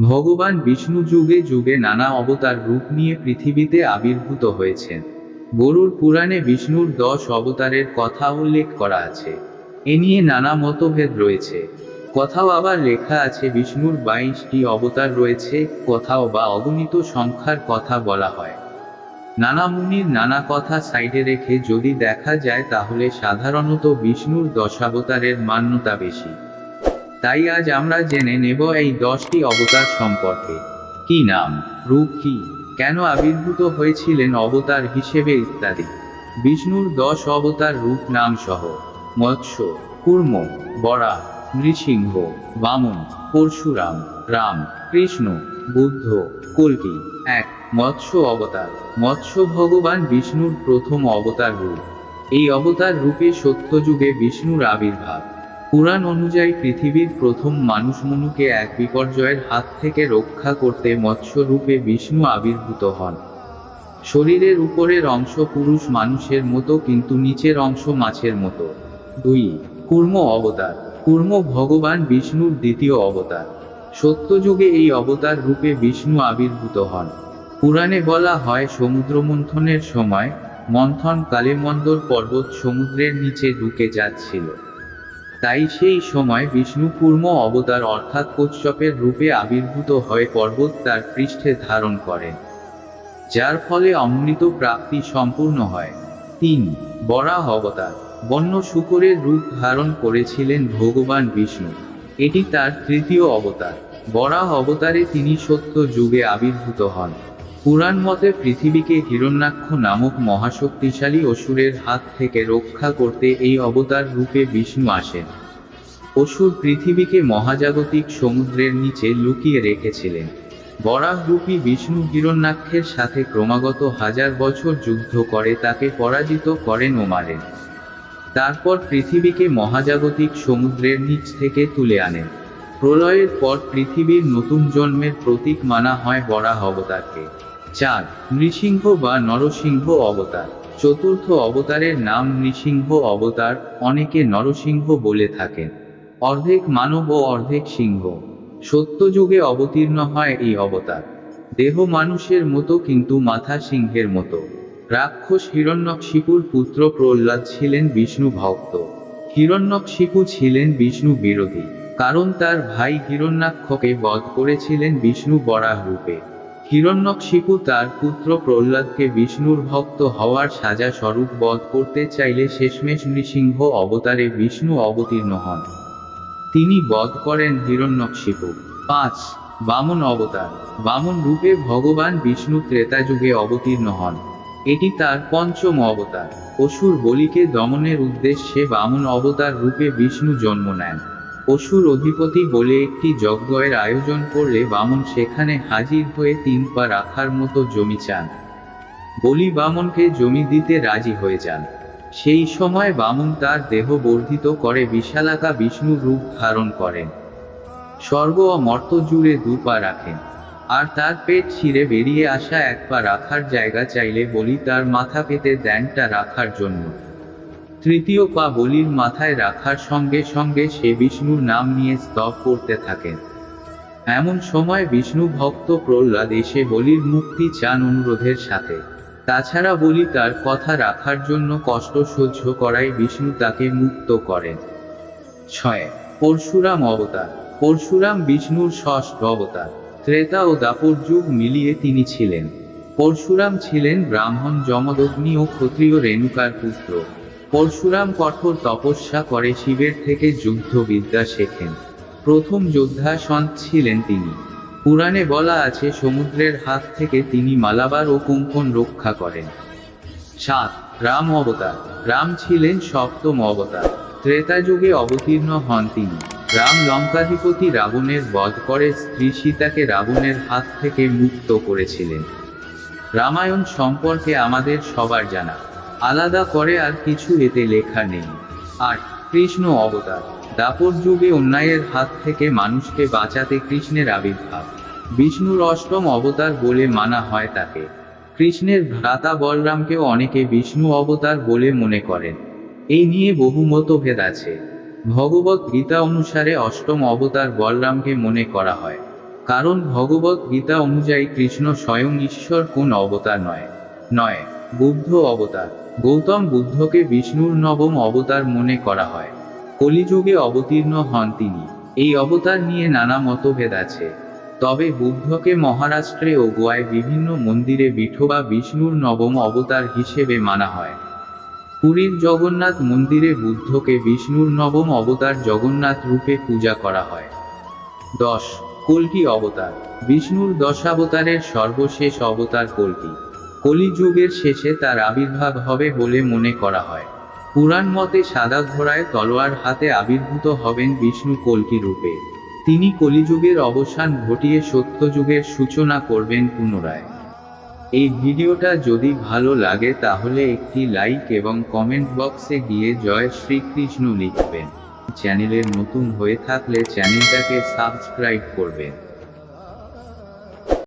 ভগবান বিষ্ণু যুগে যুগে নানা অবতার রূপ নিয়ে পৃথিবীতে আবির্ভূত হয়েছেন গরুর পুরাণে বিষ্ণুর দশ অবতারের কথা উল্লেখ করা আছে। এ নিয়ে নানা মতভেদ রয়েছে। কোথাও আবার লেখা আছে, বিষ্ণুর বাইশটি অবতার রয়েছে, কোথাও বা অগণিত সংখ্যার কথা বলা হয়। নানা মুনির নানা কথা সাইডে রেখে যদি দেখা যায়, তাহলে সাধারণত বিষ্ণুর দশাবতারের মান্যতা বেশি। তাই আজ আমরা জেনে নেব এই দশটি অবতার সম্পর্কে। কি নাম? রূপ কি? কেন আবির্ভূত হয়েছিলেন অবতার হিসেবে ইত্যাদি? বিষ্ণুর দশ অবতার রূপ নাম সহ। মৎস্য, কুর্ম, বরা, নৃসিংহ, বামন, পরশুরাম, রাম, কৃষ্ণ, বুদ্ধ, কল্কি। এক, মৎস্য অবতার। মৎস্য ভগবান বিষ্ণুর প্রথম অবতার রূপ। এই অবতার রূপে সত্যযুগে বিষ্ণুর আবির্ভাব। পুরাণ অনুযায়ী পৃথিবীর প্রথম মানুষ মনুকে এক বিপর্যয়ের হাত থেকে রক্ষা করতে মৎস্য রূপে বিষ্ণু আবির্ভূত হন। শরীরের উপরের অংশ পুরুষ মানুষের মতো কিন্তু নিচের অংশ মাছের মতো। দুই, কুর্ম অবতার। কুর্ম ভগবান বিষ্ণুর দ্বিতীয় অবতার। সত্যযুগে এই অবতার রূপে বিষ্ণু আবির্ভূত হন। পুরাণে বলা হয় সমুদ্র মন্থনের সময় মন্থন কালে মন্দর পর্বত সমুদ্রের নিচে ঢুকে যাচ্ছিল। তাই সেই সময় বিষ্ণু কুর্ম অবতার অর্থাৎ কচ্ছপের রূপে আবির্ভূত হয়ে পর্বত তার পৃষ্ঠে ধারণ করেন যার ফলে অমৃত প্রাপ্তি সম্পূর্ণ হয়। তিন, বরাহ অবতার, বন্য শুকরের রূপ ধারণ করেছিলেন ভগবান বিষ্ণু। এটি তার তৃতীয় অবতার। বরাহ অবতারে তিনি সত্য যুগে আবির্ভূত হন। পুরাণ মতে পৃথিবীকে হিরণ্যাক্ষ নামক মহাশক্তিশালী অসুরের হাত থেকে রক্ষা করতে এই অবতার রূপে বিষ্ণু আসেন। অসুর পৃথিবীকে মহাজাগতিক সমুদ্রের নিচে লুকিয়ে রেখেছিলেন। বরাহরূপী বিষ্ণু হিরণ্যাক্ষের সাথে ক্রমাগত হাজার বছর যুদ্ধ করে তাকে পরাজিত করেন ও মারেন তারপর পৃথিবীকে মহাজাগতিক সমুদ্রের নিচ থেকে তুলে আনেন। প্রলয়ের পর পৃথিবীর নতুন জন্মের প্রতীক মানা হয় বরাহ অবতারকে। চার নৃসিংহ বা নরসিংহ অবতার। চতুর্থ অবতারের নাম নৃসিংহ অবতার অনেকে নরসিংহ বলে থাকেন। অর্ধেক মানব ও অর্ধেক সিংহ। সত্যযুগে অবতীর্ণ হয় এই অবতার। দেহ মানুষের মতো কিন্তু মাথা সিংহের মতো। রাক্ষস হিরণ্যকশিপুর পুত্র প্রহ্লাদ ছিলেন বিষ্ণু ভক্ত। হিরণ্যকশিপু ছিলেন বিষ্ণু বিরোধী। কারণ তার ভাই হিরণ্যাক্ষকে বধ করেছিলেন বিষ্ণু বরাহ রূপে হিরণ্যকশিপু তার পুত্র প্রহ্লাদকে বিষ্ণুর ভক্ত হওয়ার সাজা স্বরূপ বধ করতে চাইলে শেষমেশ নৃসিংহ অবতারে বিষ্ণু অবতীর্ণ হন। তিনি বধ করেন হিরণ্যকশিপু পাঁচ, বামন অবতার। বামন রূপে ভগবান বিষ্ণু ত্রেতা যুগে অবতীর্ণ হন। এটি তার পঞ্চম অবতার। অসুর বলিকে দমনের উদ্দেশ্যে বামন অবতার রূপে বিষ্ণু জন্ম নেন। অসুর অধিপতি বলে একটি যজ্ঞের আয়োজন করলে বামন সেখানে হাজির হয়ে তিন পা রাখার মতো জমি চান। বলি বামনকে জমি দিতে রাজি হয়ে যান। সেই সময় বামন তার দেহ বর্ধিত করে বিশালাকা বিষ্ণু রূপ ধারণ করেন। স্বর্গ ও মর্ত জুড়ে দু পা রাখেন। আর তার পেট ছিঁড়ে বেরিয়ে আসা এক পা রাখার জায়গা চাইলে বলি তার মাথা পেতে দেনটা রাখার জন্য। তৃতীয় পা বলির মাথায় রাখার সঙ্গে সঙ্গে সে বিষ্ণুর নাম নিয়ে স্তব করতে থাকেন এমন সময় বিষ্ণু ভক্ত প্রহ্লাদ এসে বলির মুক্তি চান অনুরোধের সাথে। তাছাড়া বলি তার কথা রাখার জন্য কষ্ট সহ্য করায় বিষ্ণু তাকে মুক্ত করেন। ছয়, পরশুরাম অবতার। পরশুরাম বিষ্ণুর ষষ্ঠ অবতার। ত্রেতা ও দাপর যুগ মিলিয়ে তিনি ছিলেন। পরশুরাম ছিলেন ব্রাহ্মণ যমদগ্নি ও ক্ষত্রিয় রেণুকার পুত্র। পরশুরাম কঠোর তপস্যা করে শিবের থেকে যুদ্ধবিদ্যা শেখেন। প্রথম যোদ্ধা সন্ত ছিলেন তিনি। পুরাণে বলা আছে, সমুদ্রের হাত থেকে তিনি মালাবার ও কুঙ্কন রক্ষা করেন। সাত, রাম অবতার। রাম ছিলেন সপ্তম অবতার। ত্রেতা যুগে অবতীর্ণ হন তিনি। রাম লঙ্কাধিপতি রাবণের বধ করে স্ত্রী সীতাকে রাবণের হাত থেকে মুক্ত করেছিলেন। রামায়ণ সম্পর্কে আমাদের সবার জানা। আলাদা করে আর কিছু এতে লেখা নেই। আর কৃষ্ণ অবতার, দাপর যুগে অন্যায়ের হাত থেকে মানুষকে বাঁচাতে কৃষ্ণের আবির্ভাব। বিষ্ণুর অষ্টম অবতার বলে মানা হয় তাকে। কৃষ্ণের ভ্রাতা বলরামকেও অনেকে বিষ্ণু অবতার বলে মনে করেন। এই নিয়ে বহু মতভেদ আছে। ভগবত গীতা অনুসারে অষ্টম অবতার বলরামকে মনে করা হয়। কারণ ভগবত গীতা অনুযায়ী কৃষ্ণ স্বয়ং ঈশ্বর কোন অবতার নয়। নয়। বুদ্ধ অবতার। গৌতম বুদ্ধকে বিষ্ণুর নবম অবতার মনে করা হয়। কলিযুগে অবতীর্ণ হন তিনি। এই অবতার নিয়ে নানা মতভেদ আছে। তবে বুদ্ধকে মহারাষ্ট্রে ও গোয়ায় বিভিন্ন মন্দিরে বিঠোবা বিষ্ণুর নবম অবতার হিসেবে মানা হয়। পুরীর জগন্নাথ মন্দিরে বুদ্ধকে বিষ্ণুর নবম অবতার জগন্নাথ রূপে পূজা করা হয়। দশ, কল্কি অবতার। বিষ্ণুর দশাবতারের সর্বশেষ অবতার কল্কি। কলিযুগের শেষে তার আবির্ভাব হবে বলে মনে করা হয়। পুরাণ মতে সাদা ঘোড়ায় তলোয়ার হাতে আবির্ভূত হবেন বিষ্ণু কল্কি রূপে। তিনি কলিযুগের অবসান ঘটিয়ে সত্যযুগের সূচনা করবেন পুনরায়। এই ভিডিওটা যদি ভালো লাগে তাহলে একটি লাইক এবং কমেন্ট বক্সে গিয়ে জয় শ্রীকৃষ্ণ লিখবেন। চ্যানেলের নতুন হয়ে থাকলে চ্যানেলটাকে সাবস্ক্রাইব করবেন।